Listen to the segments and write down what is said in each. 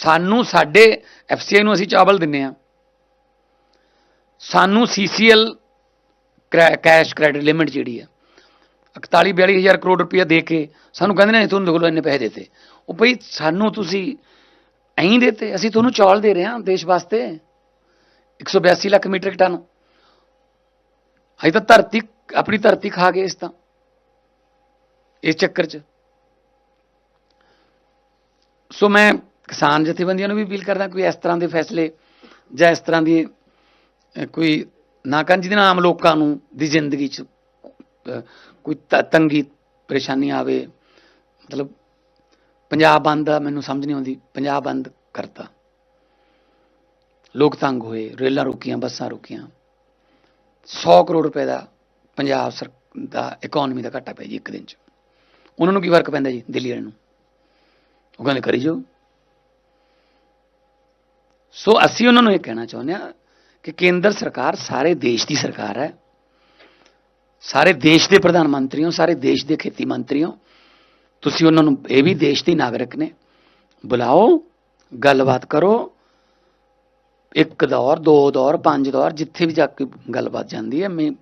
ਸਾਨੂੰ ਸਾਡੇ ਐਫਸੀਆਈ ਨੂੰ ਅਸੀਂ ਚਾਵਲ ਦਿੰਨੇ ਆ। ਸਾਨੂੰ ਸੀਸੀਐਲ ਕੈਸ਼ ਕ੍ਰੈਡਿਟ ਲਿਮਿਟ ਜਿਹੜੀ ਆ 41 42000 ਕਰੋੜ ਰੁਪਇਆ ਦੇ ਕੇ ਸਾਨੂੰ ਕਹਿੰਦੇ ਨੇ ਤੁਹਾਨੂੰ ਦੇਖੋ ਇੰਨੇ ਪੈਸੇ ਦਿੱਤੇ। ਉਹ ਭਈ ਸਾਨੂੰ ਤੁਸੀਂ ਐਂ ਦੇਤੇ, ਅਸੀਂ ਤੁਹਾਨੂੰ ਚੌਲ ਦੇ ਰਹੇ ਹਾਂ ਦੇਸ਼ ਵਾਸਤੇ 182 ਲੱਖ ਮੀਟ੍ਰਿਕ ਟਨ। ਅਸੀਂ ਤਾਂ ਧਰਤੀ, ਆਪਣੀ ਧਰਤੀ ਖਾ ਗਏ ਇਸ ਤਾਂ, ਇਸ ਚੱਕਰ 'ਚ। ਸੋ ਮੈਂ ਕਿਸਾਨ ਜਥੇਬੰਦੀਆਂ ਨੂੰ ਵੀ ਅਪੀਲ ਕਰਦਾ ਕੋਈ ਇਸ ਤਰ੍ਹਾਂ ਦੇ ਫੈਸਲੇ ਜਾਂ ਇਸ ਤਰ੍ਹਾਂ ਦੀ ਕੋਈ ਨਾ ਕਰਨ ਜਿਹਦੇ ਨਾਲ ਆਮ ਲੋਕਾਂ ਨੂੰ ਦੀ ਜ਼ਿੰਦਗੀ 'ਚ ਕੋਈ ਤ- ਤੰਗੀ, ਪਰੇਸ਼ਾਨੀ ਆਵੇ, ਮਤਲਬ ਪੰਜਾਬ ਬੰਦ ਦਾ ਮੈਨੂੰ ਸਮਝ ਨਹੀਂ ਆਉਂਦੀ, ਪੰਜਾਬ ਬੰਦ ਕਰਤਾ। ਲੋਕ ਤੰਗ ਹੋਏ, ਰੇਲਾਂ ਰੁਕੀਆਂ, ਬੱਸਾਂ ਰੁਕੀਆਂ। 100 ਕਰੋੜ ਰੁਪਏ ਦਾ ਪੰਜਾਬ ਸਰ, ਦਾ ਇਕਨੋਮੀ ਦਾ ਘਾਟਾ ਪਿਆ ਜੀ ਇੱਕ ਦਿਨ 'ਚ। ਉਹਨਾਂ ਨੂੰ ਕੀ ਫ਼ਰਕ ਪੈਂਦਾ ਜੀ, ਦਿੱਲੀ ਵਾਲਿਆਂ ਨੂੰ? ਉਹ ਕਹਿੰਦੇ ਕਰੀ ਜਾਓ। ਸੋ ਅਸੀਂ ਉਹਨਾਂ ਨੂੰ ਇਹ ਕਹਿਣਾ ਚਾਹੁੰਦੇ ਹਾਂ ਕਿ ਕੇਂਦਰ ਸਰਕਾਰ ਸਾਰੇ ਦੇਸ਼ ਦੀ ਸਰਕਾਰ ਹੈ। ਸਾਰੇ ਦੇਸ਼ ਦੇ ਪ੍ਰਧਾਨ ਮੰਤਰੀ ਹੋ ਸਾਰੇ ਦੇਸ਼ ਦੇ ਖੇਤੀ ਮੰਤਰੀ ਹੋ ਤੁਸੀਂ ਉਹਨਾਂ ਨੂੰ ਇਹ ਵੀ ਦੇਸ਼ ਦੇ ਨਾਗਰਿਕ ਨੇ। ਬੁਲਾਓ, ਗੱਲਬਾਤ ਕਰੋ। ਇੱਕ ਦੌਰ, ਦੋ ਦੌਰ, ਪੰਜ ਦੌਰ, ਜਿੱਥੇ ਵੀ ਜਾ ਕੇ ਗੱਲਬਾਤ ਜਾਂਦੀ ਹੈ, ਮੈਂ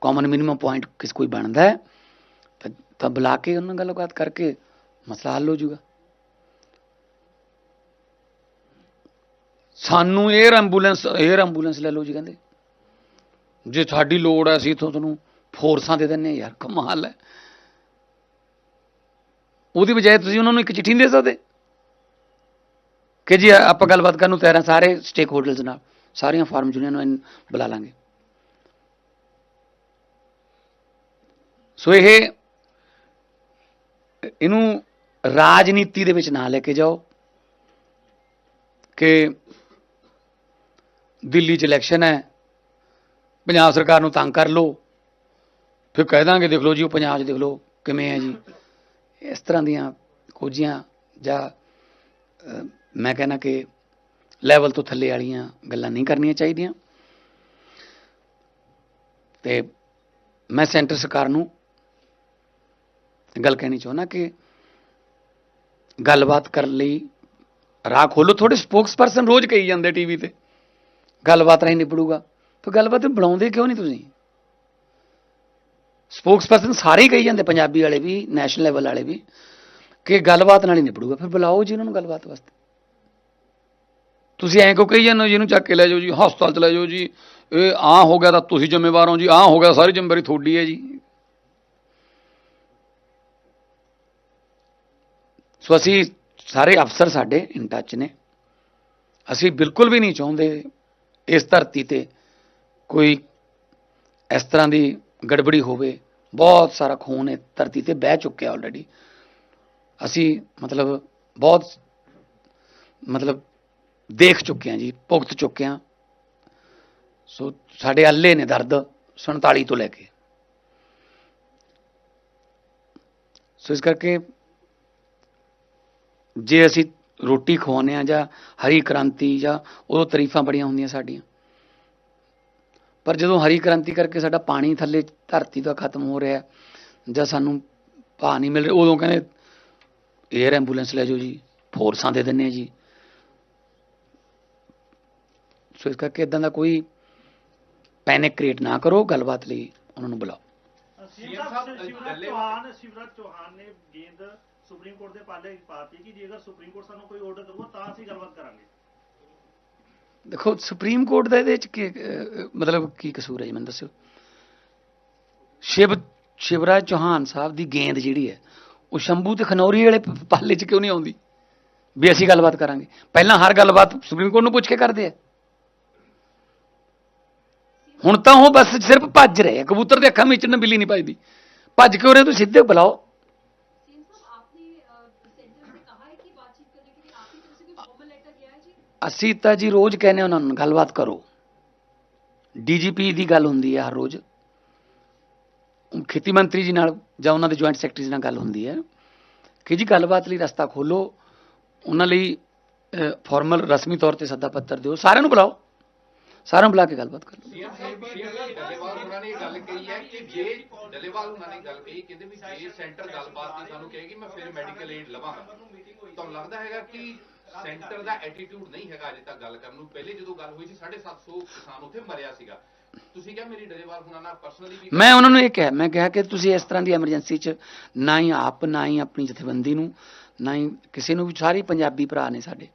ਕਾਮਨ ਮਿਨੀਮਮ ਪੁਆਇੰਟ ਕਿਸ ਕੋਈ ਬਣਦਾ ਹੈ ਤਾਂ- ਤਾਂ ਬੁਲਾ ਕੇ ਉਹਨਾਂ ਨਾਲ ਗੱਲਬਾਤ ਕਰਕੇ ਮਸਲਾ ਹੱਲ ਹੋ ਜਾਊਗਾ। ਸਾਨੂੰ 에ਅਰ ਐਂਬੂਲੈਂਸ 에ਅਰ ਐਂਬੂਲੈਂਸ ਲੈ ਲਓ ਜੀ ਕਹਿੰਦੇ। ਜੇ ਸਾਡੀ ਲੋੜ ਹੈ, ਅਸੀਂ ਇੱਥੋਂ ਤੁਹਾਨੂੰ ਫੋਰਸਾਂ ਦੇ ਦਿੰਨੇ ਹਾਂ। ਯਾਰ, ਕਮਾਲ ਹੈ। ਉਹਦੀ ਬਜਾਏ ਤੁਸੀਂ ਉਹਨਾਂ ਨੂੰ ਇੱਕ ਚਿੱਠੀ ਨਹੀਂ ਦੇ ਸਕਦੇ? ਕਿ ਜੀ, ਆਪਾਂ ਗੱਲਬਾਤ ਕਰਨ ਨੂੰ ਤਿਆਰ ਹਾਂ ਸਾਰੇ ਸਟੇਕ ਹੋਲਡਰਸ ਨਾਲ। ਸਾਰੀਆਂ ਫਾਰਮ ਯੂਨੀਅਨ ਨੂੰ ਬੁਲਾ ਲਾਂਗੇ। ਸੋ ਇਹ, ਇਹਨੂੰ ਰਾਜਨੀਤੀ ਦੇ ਵਿੱਚ ਨਾ ਲੈ ਕੇ ਜਾਓ ਕਿ ਦਿੱਲੀ 'ਚ ਇਲੈਕਸ਼ਨ ਹੈ, ਪੰਜਾਬ ਸਰਕਾਰ ਨੂੰ ਤੰਗ ਕਰ ਲਓ। ਫਿਰ ਕਹਿ ਦਾਂਗੇ, ਦੇਖ ਲਓ ਜੀ, ਉਹ ਪੰਜਾਬ 'ਚ ਦੇਖ ਲਓ ਕਿਵੇਂ ਹੈ ਜੀ। ਇਸ ਤਰ੍ਹਾਂ ਦੀਆਂ ਖੋਜੀਆਂ ਜਾਂ ਮੈਂ ਕਹਿੰਦਾ ਕਿ ਲੈਵਲ ਤੋਂ ਥੱਲੇ ਵਾਲੀਆਂ ਗੱਲਾਂ ਨਹੀਂ ਕਰਨੀਆਂ ਚਾਹੀਦੀਆਂ। ਤੇ ਮੈਂ ਸੈਂਟਰ ਸਰਕਾਰ ਨੂੰ ਗੱਲ ਕਹਿਣੀ ਚਾਹੁੰਦਾ ਕਿ ਗੱਲਬਾਤ ਕਰਨ ਲਈ ਰਾਹ ਖੋਲੋ ਥੋੜੇ ਸਪੋਕਸਪਰਸਨ ਰੋਜ਼ ਕਹੀ ਜਾਂਦੇ ਟੀਵੀ ਤੇ। ਗੱਲਬਾਤ ਰਾਹੀਂ ਨਿਬੜੂਗਾ। ਤਾਂ ਗੱਲਬਾਤ ਬੁਲਾਉਂਦੇ ਕਿਉਂ ਨਹੀਂ ਤੁਸੀਂ? ਸਪੋਕਸਪਰਸਨ ਸਾਰੇ ਹੀ ਕਹੀ ਜਾਂਦੇ, ਪੰਜਾਬੀ ਵਾਲੇ ਵੀ ਨੈਸ਼ਨਲ ਲੈਵਲ ਵਾਲੇ ਵੀ, ਕਿ ਗੱਲਬਾਤ ਨਾਲ ਹੀ ਨਿਬੜੂਗਾ। ਫਿਰ ਬੁਲਾਓ ਜੀ ਉਹਨਾਂ ਨੂੰ ਗੱਲਬਾਤ ਵਾਸਤੇ। ਤੁਸੀਂ ਐਂ ਕਿਉਂ ਕਹੀ ਜਾਂਦੇ ਹੋ ਜੀ ਚੱਕ ਕੇ ਲੈ ਜਾਓ ਜੀ, ਹਸਪਤਾਲ ਚ ਲੈ ਜਾਓ ਜੀ, ਇਹ ਆ ਹੋ ਗਿਆ ਤਾਂ ਤੁਸੀਂ ਜ਼ਿੰਮੇਵਾਰ ਹੋ ਜੀ ਆ ਹੋ ਗਿਆ ਸਾਰੀ ਜ਼ਿੰਮੇਵਾਰੀ ਤੁਹਾਡੀ ਹੈ ਜੀ। ਸੋ ਅਸੀਂ ਸਾਰੇ ਅਫਸਰ ਸਾਡੇ ਇਨ ਟੱਚ ਨੇ। ਅਸੀਂ ਬਿਲਕੁਲ ਵੀ ਨਹੀਂ ਚਾਹੁੰਦੇ ਇਸ ਧਰਤੀ ਤੇ ਕੋਈ ਇਸ ਤਰ੍ਹਾਂ ਦੀ ਗੜਬੜੀ ਹੋਵੇ, ਬਹੁਤ ਸਾਰਾ ਖੂਨ ਇਹ ਧਰਤੀ ਤੇ ਬਹਿ ਚੁੱਕਿਆ ਆਲਰੇਡੀ ਅਸੀਂ ਮਤਲਬ ਬਹੁਤ ਮਤਲਬ ਦੇਖ ਚੁੱਕੇ ਹਾਂ ਜੀ, ਭੁਗਤ ਚੁੱਕੇ ਹਾਂ। ਸੋ ਸਾਡੇ ਅੱਲੇ ਨੇ ਦਰਦ 47 ਤੋਂ ਲੈ ਕੇ। ਸੋ ਇਸ ਕਰਕੇ ਜੇ ਅਸੀਂ ਰੋਟੀ ਖਵਾਉਂਦੇ ਆ ਜਾਂ ਹਰੀ ਕ੍ਰਾਂਤੀ ਜਾਂ ਉਦੋਂ ਤਾਰੀਫਾਂ ਬੜੀਆਂ ਹੁੰਦੀਆਂ ਸਾਡੀਆਂ। ਪਰ ਜਦੋਂ ਹਰੀ ਕ੍ਰਾਂਤੀ ਕਰਕੇ ਸਾਡਾ ਪਾਣੀ ਥੱਲੇ ਧਰਤੀ ਤੋਂ ਖਤਮ ਹੋ ਰਿਹਾ ਜਾਂ ਸਾਨੂੰ ਭਾਅ ਨਹੀਂ ਮਿਲ ਰਿਹਾ, ਉਦੋਂ ਕਹਿੰਦੇ 에ਅਰ ਐਂਬੂਲੈਂਸ ਲੈ ਜਾਓ ਜੀ ਫੋਰਸਾਂ ਦੇ ਦਿੰਨੇ ਜੀ। ਸੋ ਇਸ ਕਰਕੇ ਇਦਾਂ ਦਾ ਕੋਈ ਪੈਨਿਕ ਕ੍ਰੀਏਟ ਨਾ ਕਰੋ, ਗੱਲਬਾਤ ਲਈ ਉਹਨਾਂ ਨੂੰ ਬੁਲਾਓ। ਸੀਐਮ ਸਾਹਿਬ ਸ਼ਿਵਰਾਜ ਚੌਹਾਨ ਸ਼ਿਵਰਾਜ ਚੌਹਾਨ ਨੇ ਗੇਂਦ ਸੁਪਰੀਮ ਕੋਰਟ ਦੇ ਪਾਲੇ ਪਾਤੀ ਕਿ ਜੇਕਰ ਸੁਪਰੀਮ ਕੋਰਟ ਸਾਨੂੰ ਕੋਈ ਆਰਡਰ ਕਰੂਗਾ ਤਾਂ ਅਸੀਂ ਗੱਲਬਾਤ ਕਰਾਂਗੇ। ਦੇਖੋ, ਸੁਪਰੀਮ ਕੋਰਟ ਦਾ ਇਹਦੇ ਵਿੱਚ ਕੀ ਮਤਲਬ ਕੀ ਕਸੂਰ ਹੈ ਜੀ, ਮੈਨੂੰ ਦੱਸਿਓ। ਸ਼ਿਵ, ਸ਼ਿਵਰਾਜ ਚੌਹਾਨ ਸਾਹਿਬ ਦੀ ਗੇਂਦ ਜਿਹੜੀ ਹੈ, ਉਹ ਸ਼ੰਭੂ ਤੇ ਖਨੌਰੀ ਵਾਲੇ ਪਾਲੇ 'ਚ ਕਿਉਂ ਨਹੀਂ ਆਉਂਦੀ? ਵੀ ਅਸੀਂ ਗੱਲਬਾਤ ਕਰਾਂਗੇ। ਪਹਿਲਾਂ ਹਰ ਗੱਲਬਾਤ ਸੁਪਰੀਮ ਕੋਰਟ ਨੂੰ ਪੁੱਛ ਕੇ ਕਰਦੇ ਆ। ਹੁਣ ਤਾਂ ਉਹ ਬਸ ਸਿਰਫ ਭੱਜ ਰਹੇ ਆ। ਕਬੂਤਰ ਦੇ ਅੱਖਾਂ ਵਿੱਚ ਨਾ ਬਿੱਲੀ ਨਹੀਂ ਭੱਜਦੀ। ਭੱਜ ਕੇ ਉਰੇ ਤੁਸੀਂ ਸਿੱਧੇ ਬੁਲਾਓ। ਅਸੀਂ ਤਾਂ ਜੀ ਰੋਜ਼ ਕਹਿੰਦੇ ਉਹਨਾਂ ਨੂੰ ਗੱਲਬਾਤ ਕਰੋ। ਡੀਜੀਪੀ ਦੀ ਗੱਲ ਹੁੰਦੀ ਹੈ ਹਰ ਰੋਜ਼। ਖੇਤੀ ਮੰਤਰੀ ਜੀ ਨਾਲ ਜਾਂ ਉਹਨਾਂ ਦੇ ਜੁਆਇੰਟ ਸੈਕਟਰੀ ਨਾਲ ਗੱਲ ਹੁੰਦੀ ਹੈ। ਕਿ ਜੀ ਗੱਲਬਾਤ ਲਈ ਰਸਤਾ ਖੋਲੋ। ਉਹਨਾਂ ਲਈ ਫਾਰਮਲ ਰਸਮੀ ਤੌਰ ਤੇ ਸੱਦਾ ਪੱਤਰ ਦਿਓ। ਸਾਰਿਆਂ ਨੂੰ ਬੁਲਾਓ। ਸਾਰਿਆਂ ਬੁਲਾ ਕੇ ਗੱਲਬਾਤ ਕਰੋ ਸੀਐਮ ਸਾਹਿਬ ਡੱਲੇਵਾਲ ਉਹਨਾਂ ਨੇ ਇਹ ਗੱਲ ਕਹੀ ਹੈ ਕਿ ਜੇ ਡੱਲੇਵਾਲ ਉਹਨਾਂ ਨੇ ਗੱਲ ਕਹੀ ਕਹਿੰਦੇ ਵੀ ਜੇ ਸੈਂਟਰ ਗੱਲਬਾਤ ਦੀ ਸਾਨੂੰ ਕਹੇਗੀ ਮੈਂ ਫਿਰ ਮੈਡੀਕਲ ਏਡ ਲਵਾਂਗਾ। ਤੁਹਾਨੂੰ ਲੱਗਦਾ ਹੈਗਾ ਕਿ ਸੈਂਟਰ ਦਾ ਐਟੀਟਿਊਡ ਨਹੀਂ ਹੈਗਾ ਅਜੇ ਤੱਕ ਗੱਲ ਕਰਨ ਨੂੰ? ਪਹਿਲੇ ਜਦੋਂ ਗੱਲ ਹੋਈ ਸੀ 750 ਕਿਸਾਨ ਉੱਥੇ ਮਰਿਆ ਸੀਗਾ। ਤੁਸੀਂ ਕਿਹਾ ਮੇਰੀ ਡਲੇਵਾਲ ਹੁਣਾਂ ਨਾਲ ਪਰਸਨਲੀ ਵੀ ਮੈਂ ਉਹਨਾਂ ਨੂੰ ਇਹ ਕਿਹਾ ਮੈਂ ਕਿਹਾ ਕਿ ਤੁਸੀਂ ਇਸ ਤਰ੍ਹਾਂ ਦੀ ਐਮਰਜੈਂਸੀ 'ਚ ਨਾ ਹੀ ਆਪ ਨਾ ਹੀ ਆਪਣੀ ਜਥੇਬੰਦੀ ਨੂੰ ਨਾ ਹੀ ਕਿਸੇ ਨੂੰ ਵੀ ਸਾਰੇ ਪੰਜਾਬੀ ਭਰਾ ਨੇ ਸਾਡੇ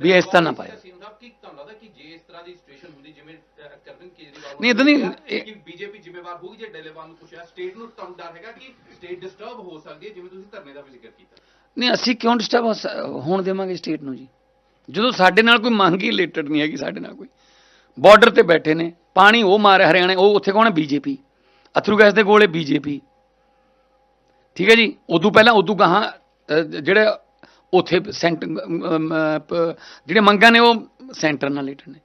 ਵੀ ਇਸ ਤਰ੍ਹਾਂ ਨਾ ਪਾਇਓ ਸੀਐਮ ਸਾਹਿਬ ਕੀ ਤੁਹਾਨੂੰ ਲੱਗਦਾ ਕਿ ਜੇ ਇਸ ਤਰ੍ਹਾਂ ਦੀ ਸਿਚੁਏਸ਼ਨ ਹੁੰਦੀ ਜਿਵੇਂ ਅਰਵਿੰਦ ਕੇਜਰੀਵਾਲ ਨਹੀਂ, ਏਦਾਂ ਨਹੀਂ, ਕਿ ਬੀਜੇਪੀ ਜ਼ਿੰਮੇਵਾਰ ਹੋਊਗੀ ਜੇ ਡਲੇਵਾਲ ਨੂੰ ਪੁੱਛਿਆ ਸਟੇਟ ਨੂੰ ਤੁਹਾਨੂੰ ਡਰ ਹੈਗਾ ਕਿ ਸਟੇਟ ਡਿਸਟਰਬ ਹੋ ਸਕਦੀ ਹੈ ਜਿਵੇਂ ਤੁਸੀਂ ਧਰਨੇ ਦਾ ਵੀ ਜ਼ਿਕਰ ਕੀਤਾ। ਨਹੀਂ ਅਸੀਂ ਕਿਉਂ ਡਿਸਟਰਬ ਹੋਣ ਦੇਵਾਂਗੇ ਸਟੇਟ ਨੂੰ ਜੀ? ਜਦੋਂ ਸਾਡੇ ਨਾਲ ਕੋਈ ਮੰਗ ਹੀ ਰਿਲੇਟਡ ਨਹੀਂ ਹੈਗੀ ਸਾਡੇ ਨਾਲ ਕੋਈ। ਬਾਰਡਰ ਤੇ ਬੈਠੇ ਨੇ ਪਾਣੀ ਉਹ ਮਾਰ ਹਰਿਆਣੇ ਉਹ ਉੱਥੇ ਕੌਣ ਹੈ? ਬੀਜੇਪੀ। ਅਥਰੂ ਗੈਸ ਦੇ ਕੋਲੇ ਬੀਜੇਪੀ। ਠੀਕ ਹੈ ਜੀ? ਉਦੋਂ ਪਹਿਲਾਂ ਉਦੋਂ ਗਾਹਾਂ ਜਿਹੜੇ ਉੱਥੇ ਸੈਂਟ ਅਮ, ਅਮ, ਪ- ਜਿਹੜੇ ਮੰਗਾਂ ਨੇ ਉਹ ਸੈਂਟਰ ਨਾਲ ਰਿਲੇਟਡ ਨੇ।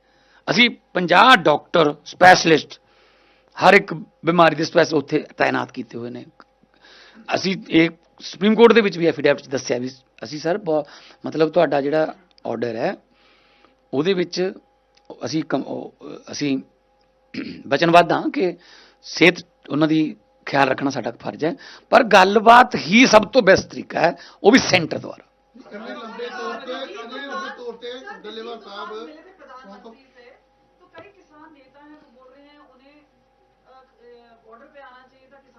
ਅਸੀਂ 50 ਡਾਕਟਰ ਸਪੈਸ਼ਲਿਸਟ ਹਰ ਇੱਕ ਬਿਮਾਰੀ ਦੇ ਸਪੈਸ਼ਲ ਉੱਥੇ ਤਾਇਨਾਤ ਕੀਤੇ ਹੋਏ ਨੇ। ਅਸੀਂ ਇਹ ਸੁਪਰੀਮ ਕੋਰਟ ਦੇ ਵਿੱਚ ਵੀ ਐਫੀਡੈਵਿਟ 'ਚ ਦੱਸਿਆ ਵੀ ਅਸੀਂ ਸਰ ਬਹੁ- ਮਤਲਬ ਤੁਹਾਡਾ ਜਿਹੜਾ ਆਰਡਰ ਹੈ ਉਹਦੇ ਵਿੱਚ ਅਸੀਂ ਅਸੀਂ ਵਚਨਬੱਧ ਹਾਂ ਕਿ ਸਿਹਤ ਉਹਨਾਂ ਦੀ ਖਿਆਲ ਰੱਖਣਾ ਸਾਡਾ ਫਰਜ਼ ਹੈ। ਪਰ ਗੱਲਬਾਤ ਹੀ ਸਭ ਤੋਂ ਬੈਸਟ ਤਰੀਕਾ ਹੈ ਉਹ ਵੀ ਸੈਂਟਰ ਦੁਆਰਾ। ਇੰਨੇ ਲੰਬੇ ਤੌਰ ਤੇ ਇੰਨੇ ਲੰਬੇ ਤੌਰ ਤੇ ਡੱਲੇਵਾਲ ਸਾਹਿਬ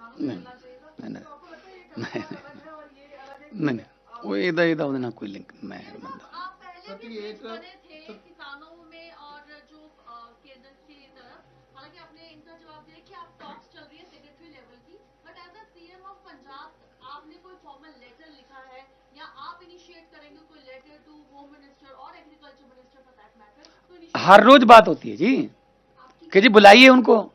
चाहिए था किसानों से नहीं, मिलना चाहिए था नहीं, नहीं। तो आपको लगता है ये नहीं, कल्पना अलग है और ये अलग है ਨਹੀਂ ਨਹੀਂ ਉਹ ਇਹਦਾ ਇਹਦਾ ਉਹਦੇ ਨਾਲ ਕੋਈ ਲਿੰਕ ਮੈਂ ਨਹੀਂ ਮੰਨਦਾ आप पहले भी सत्य ये ब्रिज तो- बने थे किसानों में और जो अ, केंद्र की तरफ हालांकि आपने इनका जवाब दिया कि आप टॉक्स चल रही है सेक्रेटरी लेवल की but as a CM of Punjab आपने कोई फॉर्मल लेटर लिखा है या आप इनिशिएट करेंगे कोई लेटर टू होम मिनिस्टर और agriculture minister for that matter तो initiate हर रोज बात होती है जी आपकी कि जी बुलाइए उनको एनी फॉर्मल लेटर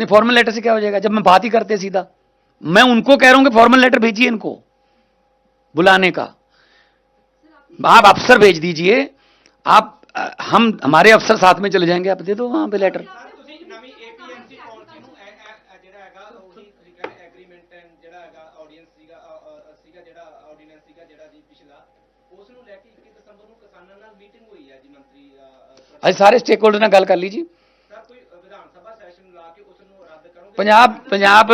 नहीं फॉर्मल लेटर से क्या हो जाएगा? जब मैं बात ही करते सीधा। मैं उनको कह रहा हूँ कि फॉर्मल लेटर भेजिए इनको, बुलाने का। आप अफसर भेज दीजिए। आप, हम, हमारे अफसर साथ में चले जाएँगे, आप दे दो वहाँ पे लेटर अरे सारे स्टेक होल्डर ਨਾਲ ਗੱਲ ਕਰ लीजिए Punjab Punjab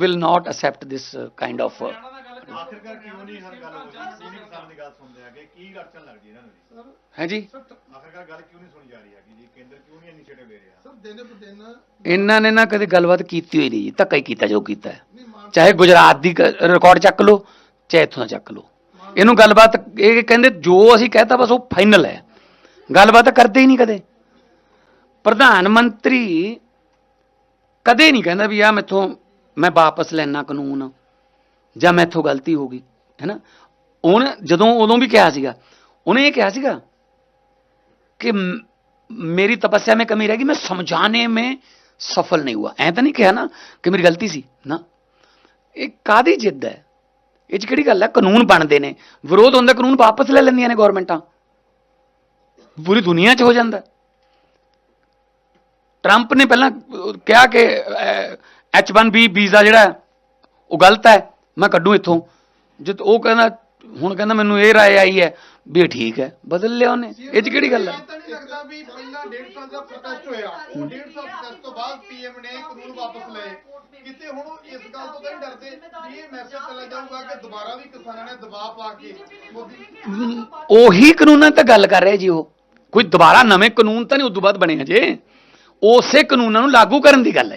will not accept this kind of ਆਖਿਰਕਾਰ ਕਿਉਂ ਨਹੀਂ ਹਰ ਗੱਲ ਹੋ ਰਹੀ? ਕਿਉਂ ਨਹੀਂ ਕਿਸਾਨ ਦੀ ਗੱਲ ਸੁਣਦੇ ਹੈਗੇ? ਕੀ ਅੜਚਨ ਲੱਗਦੀ ਇਹਨਾਂ ਨੂੰ? ਜੀ? ਸਰ ਹੈ ਜੀ? ਸਰ ਆਖਿਰਕਾਰ ਗੱਲ ਕਿਉਂ ਨਹੀਂ ਸੁਣੀ ਜਾ ਰਹੀ ਹੈਗੀ ਜੀ? ਕੇਂਦਰ ਕਿਉਂ ਨਹੀਂ ਇਨੀਸ਼ੀਏਟਿਵ ਲੈ ਰਿਹਾ? ਸਰ ਦਿਨ ਬ ਦਿਨ ਇਹਨਾਂ ਨੇ ਨਾ ਕਦੇ ਗੱਲਬਾਤ ਕੀਤੀ ਹੋਈ ਨਹੀਂ ਜੀ। ਧੱਕਾ ਹੀ ਕੀਤਾ ਜੋ ਕੀਤਾ ਚਾਹੇ ਗੁਜਰਾਤ ਦੀ ਰਿਕਾਰਡ ਚੱਕ ਲਓ ਚਾਹੇ ਇੱਥੋਂ ਦਾ ਚੱਕ ਲਓ। ਇਹਨੂੰ ਗੱਲਬਾਤ ਇਹ ਕਹਿੰਦੇ ਜੋ ਅਸੀਂ ਕਹਤਾ ਬਸ ਉਹ ਫਾਈਨਲ ਹੈ। ਗੱਲਬਾਤ ਕਰਦੇ ਹੀ ਨਹੀਂ ਕਦੇ। ਪ੍ਰਧਾਨ ਮੰਤਰੀ ਕਦੇ ਨਹੀਂ ਕਹਿੰਦਾ ਵੀ ਆ ਮੈਥੋਂ ਮੈਂ ਵਾਪਸ ਲੈਣਾ ਕਾਨੂੰਨ ਜਾਂ ਮੈਥੋਂ ਗਲਤੀ ਹੋ ਗਈ ਹੈਨਾ ਉਹਨੇ ਜਦੋਂ ਉਦੋਂ ਵੀ ਕਿਹਾ ਸੀਗਾ ਉਹਨੇ ਇਹ ਕਿਹਾ ਸੀਗਾ कि म- मेरी तपस्या में कमी रहेगी मैं समझाने में सफल नहीं हुआ ऐ ਤਾਂ ਨਹੀਂ ਕਿਹਾ ਨਾ ਕਿ ਮੇਰੀ ਗਲਤੀ ਸੀ ਨਾ ਇਹ ਕਾਦੀ ਜਿੱਦ ਹੈ ਇਹ ਚ ਕਿਹੜੀ ਗੱਲ ਹੈ ਕਾਨੂੰਨ ਬਣਦੇ ਨੇ ਵਿਰੋਧ ਹੁੰਦਾ ਕਾਨੂੰਨ ਵਾਪਸ ਲੈ ਲੈਂਦੀਆਂ ਨੇ ਗਵਰਨਮੈਂਟਾਂ ਪੂਰੀ ਦੁਨੀਆ 'ਚ ਹੋ ਜਾਂਦਾ ਹੈ। ਟਰੰਪ ਨੇ ਪਹਿਲਾਂ ਕਿਹਾ ਕਿ H1B ਵੀਜ਼ਾ ਜਿਹੜਾ ਉਹ ਗਲਤ ਹੈ ਮੈਂ ਕੱਢੂ ਇੱਥੋਂ। ਜਦ ਉਹ ਕਹਿੰਦਾ ਹੁਣ ਕਹਿੰਦਾ ਮੈਨੂੰ ਇਹ ਰਾਏ ਆਈ ਹੈ ਵੀ ਠੀਕ ਹੈ ਬਦਲ ਲਿਆ ਉਹਨੇ। ਇਹ ਚ ਕਿਹੜੀ ਗੱਲ ਹੈ? ਤਾਂ ਨਹੀਂ ਲੱਗਦਾ ਵੀ ਪਹਿਲਾਂ 1.5 ਸਾਲ ਦਾ ਪ੍ਰੋਟੈਸਟ ਹੋਇਆ। ਉਹ 1.5 ਸਾਲ ਪ੍ਰੋਟੈਸਟ ਤੋਂ ਬਾਅਦ ਪੀਐਮ ਨੇ ਕਾਨੂੰਨ ਵਾਪਸ ਲਏ। ਕਿਤੇ ਹੁਣ ਉਹ ਇਸ ਗੱਲ ਤੋਂ ਤਾਂ ਨਹੀਂ ਡਰਦੇ ਵੀ ਇਹ ਮੈਸੇਜ ਚਲਾ ਜਾਊਗਾ ਕਿ ਦੁਬਾਰਾ ਵੀ ਕਿਸਾਨਾਂ ਨੇ ਦਬਾਅ ਪਾ ਕੇ ਮੋਦੀ ਉਹੀ ਕਾਨੂੰਨਾਂ ਤੇ ਗੱਲ ਕਰ ਰਹੇ ਜੀ ਉਹ। ਕੋਈ ਦੁਬਾਰਾ ਨਵੇਂ ਕਾਨੂੰਨ ਤਾਂ ਨਹੀਂ ਉਦੋਂ ਬਾਅਦ ਬਣੇ ਹਜੇ। ਉਸੇ ਕਾਨੂੰਨਾਂ ਨੂੰ ਲਾਗੂ ਕਰਨ ਦੀ ਗੱਲ ਹੈ।